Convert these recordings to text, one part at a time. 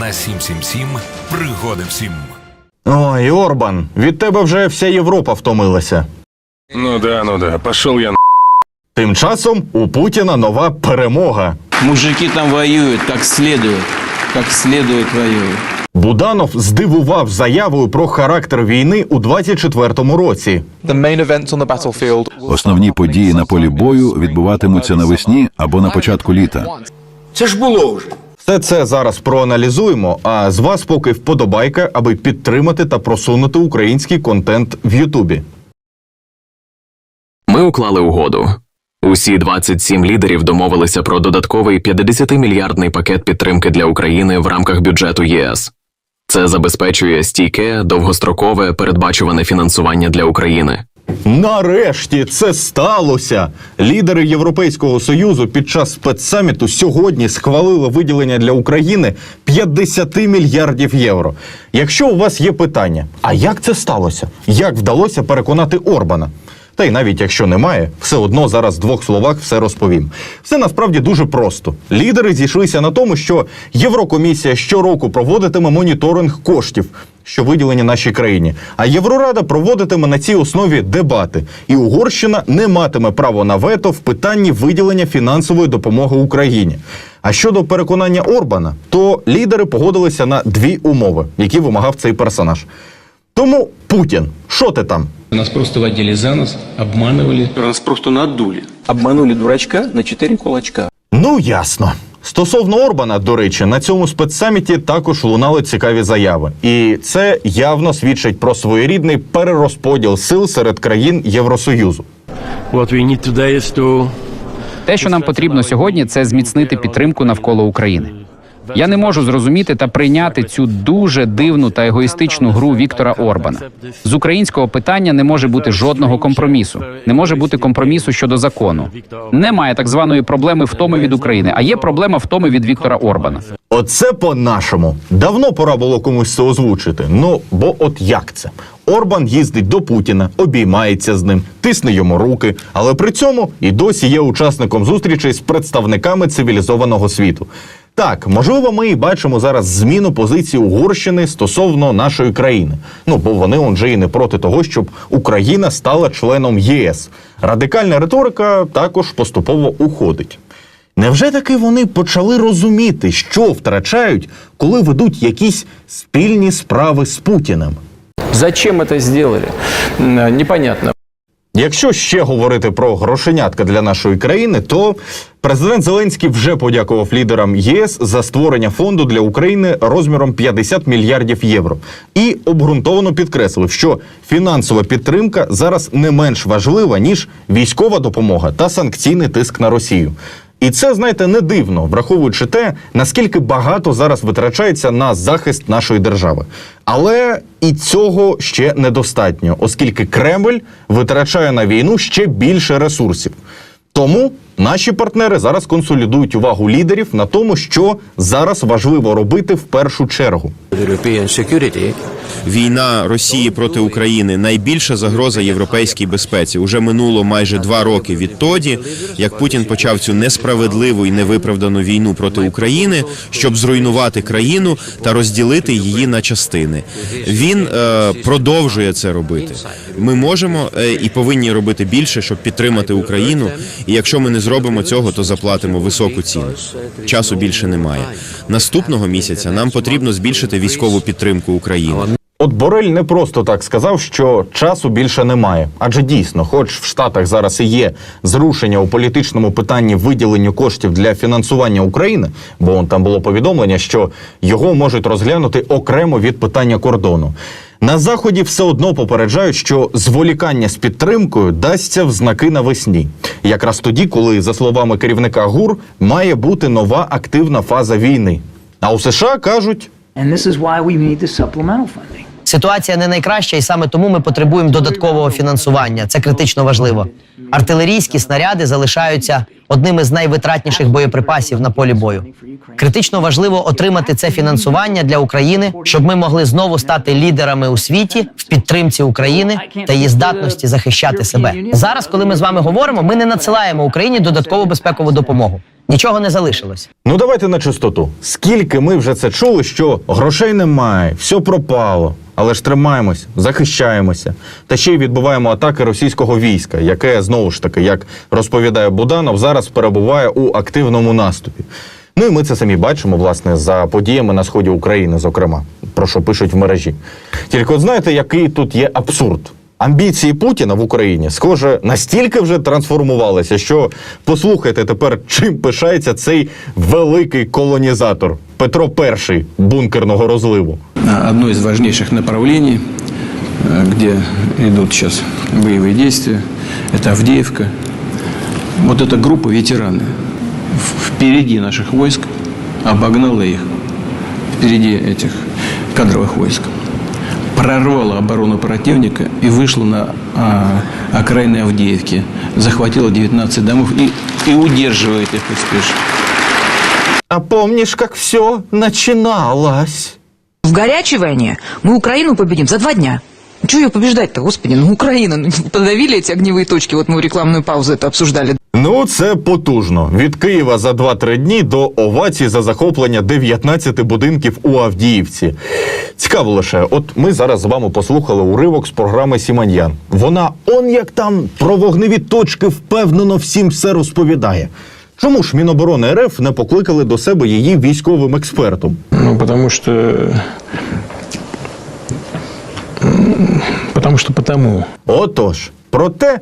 на 777 пригоди всім. Ой, Орбан, від тебе вже вся Європа втомилася. Ну да, ну да, пошел я на... Тим часом у Путіна нова перемога. Мужики там воюют как следует. Как следует воюют. Буданов здивував заявою про характер війни у 24-му році. The main events on the battlefield Основні події на полі бою відбуватимуться навесні або на початку літа. Все це зараз проаналізуємо. А з вас поки вподобайка, аби підтримати та просунути український контент в Ютубі. Ми уклали угоду. Усі 27 лідерів домовилися про додатковий 50-мільярдний пакет підтримки для України в рамках бюджету ЄС. Це забезпечує стійке, довгострокове, передбачуване фінансування для України. Нарешті це сталося. Лідери Європейського союзу під час спецсаміту сьогодні схвалили виділення для України 50 мільярдів євро. Якщо у вас є питання, а як це сталося? Як вдалося переконати Орбана? Та й навіть якщо немає, все одно зараз в двох словах все розповім. Все насправді дуже просто. Лідери зійшлися на тому, що Єврокомісія щороку проводитиме моніторинг коштів, що виділені нашій країні. А Єврорада проводитиме на цій основі дебати. І Угорщина не матиме право на вето в питанні виділення фінансової допомоги Україні. А щодо переконання Орбана, то лідери погодилися на дві умови, які вимагав цей персонаж. Тому Путін, що ти там? Нас просто водили за нос, обманывали. Нас просто надули. Обманули дурачка на четыре кулачка. Ну ясно. Стосовно Орбана, до речі, на цьому спецсаміті також лунали цікаві заяви, і це явно свідчить про своєрідний перерозподіл сил серед країн Євросоюзу. What we need today is to Те, що нам потрібно сьогодні, це зміцнити підтримку навколо України. Я не можу зрозуміти та прийняти цю дуже дивну та егоїстичну гру Віктора Орбана. З українського питання не може бути жодного компромісу. Не може бути компромісу щодо закону. Немає так званої проблеми втоми від України, а є проблема втоми від Віктора Орбана. Оце по-нашому. Давно пора було комусь це озвучити. Ну, бо от як це? Орбан їздить до Путіна, обіймається з ним, тисне йому руки, але при цьому і досі є учасником зустрічей з представниками цивілізованого світу. Так, можливо, ми і бачимо зараз зміну позиції Угорщини стосовно нашої країни. Ну бо вони он же і не проти того, щоб Україна стала членом ЄС. Радикальна риторика також поступово уходить. Невже таки вони почали розуміти, що втрачають, коли ведуть якісь спільні справи з Путіним? Зачем это сделали? Непонятно. Якщо ще говорити про грошенятка для нашої країни, то президент Зеленський вже подякував лідерам ЄС за створення фонду для України розміром 50 мільярдів євро і обґрунтовано підкреслив, що фінансова підтримка зараз не менш важлива ніж військова допомога та санкційний тиск на Росію. І це, знаєте, не дивно, враховуючи те, наскільки багато зараз витрачається на захист нашої держави. Але і цього ще недостатньо, оскільки Кремль витрачає на війну ще більше ресурсів. Тому наші партнери зараз консолідують увагу лідерів на тому, що зараз важливо робити в першу чергу. Війна Росії проти України найбільша загроза європейській безпеці. Уже минуло майже два роки відтоді, як Путін почав цю несправедливу і невиправдану війну проти України, щоб зруйнувати країну та розділити її на частини. Він е, продовжує це робити. Ми можемо е, і повинні робити більше, щоб підтримати Україну. І якщо ми не зробимо цього, то заплатимо високу ціну. Часу більше немає. Наступного місяця нам потрібно збільшити військову підтримку України. От Борель не просто так сказав, що часу більше немає. Адже дійсно, хоч в Штатах зараз і є зрушення у політичному питанні виділенню коштів для фінансування України, бо там було повідомлення, що його можуть розглянути окремо від питання кордону. На заході все одно попереджають, що зволікання з підтримкою дасться в знаки навесні, якраз тоді, коли, за словами керівника ГУР, має бути нова активна фаза війни. А у США кажуть. Ситуація не найкраща, і саме тому ми потребуємо додаткового фінансування. Це критично важливо. Артилерійські снаряди залишаються одним із найвитратніших боєприпасів на полі бою. Критично важливо отримати це фінансування для України, щоб ми могли знову стати лідерами у світі в підтримці України та її здатності захищати себе. Зараз, коли ми з вами говоримо, ми не надсилаємо Україні додаткову безпекову допомогу. Нічого не залишилось. Ну давайте на чистоту. Скільки ми вже це чули, що грошей немає, все пропало. Але ж тримаємось, захищаємося. Та ще й відбуваємо атаки російського війська, яке знову ж таки, як розповідає Буданов, зараз перебуває у активному наступі. Ну і ми це самі бачимо, власне, за подіями на сході України, зокрема, про що пишуть в мережі. Тільки от знаєте, який тут є абсурд? Амбіції Путіна в Україні, схоже, настільки вже трансформувалися, що послухайте тепер, чим пишається цей великий колонізатор Петро І бункерного розливу. Одно из важнейших направлений, э, где идут сейчас боевые действия, это Авдеевка. Вот эта группа ветераны в- впереди наших войск обогнала их, впереди этих кадровых войск. Прорвала оборону противника и вышла на а, окраины Авдеевки. Захватила 19 домов и, и удерживает их успешно. А помнишь, как все начиналось? В горячей войне мы Украину победим за два дня. Чего ее побеждать-то, господи? Ну, Украина, ну, подавили эти огневые точки. Вот мы в рекламную паузу это обсуждали. Ну, це потужно. Від Києва за 2-3 дні до овації за захоплення 19 будинків у Авдіївці. Цікаво лише, от ми зараз з вами послухали уривок з програми Сіманьян. Вона он як там про вогневі точки впевнено всім все розповідає. Чому ж Міноборони РФ не покликали до себе її військовим експертом? Ну, потому что... Потому що потому. Отож, проте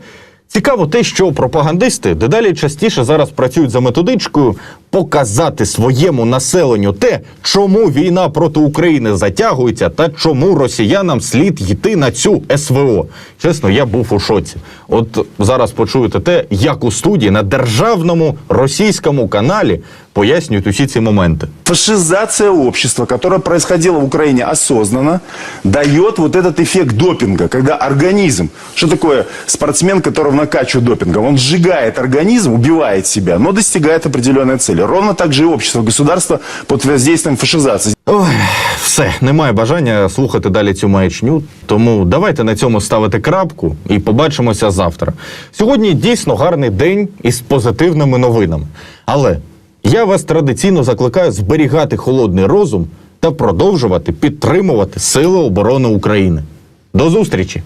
цікаво те, що пропагандисти дедалі частіше зараз працюють за методичкою показати своєму населенню те, чому війна проти України затягується, та чому росіянам слід йти на цю СВО. Чесно, я був у шоці. От зараз почуєте те, як у студії на державному російському каналі пояснюють усі ці моменти. Фашизация общества, которая происходила в Украине осознанно, дает вот этот эффект допинга, когда организм, что такое спортсмен, которого накачивают допингом, он сжигает организм, убивает себя, но достигает определенной цели. Ровно так же и общество, государство под воздействием фашизации. Ой, все, немає бажання слухати далі цю маячню. Тому давайте на цьому ставити крапку і побачимося завтра. Сьогодні дійсно гарний день із позитивними новинами. Але я вас традиційно закликаю зберігати холодний розум та продовжувати підтримувати Сили оборони України. До зустрічі!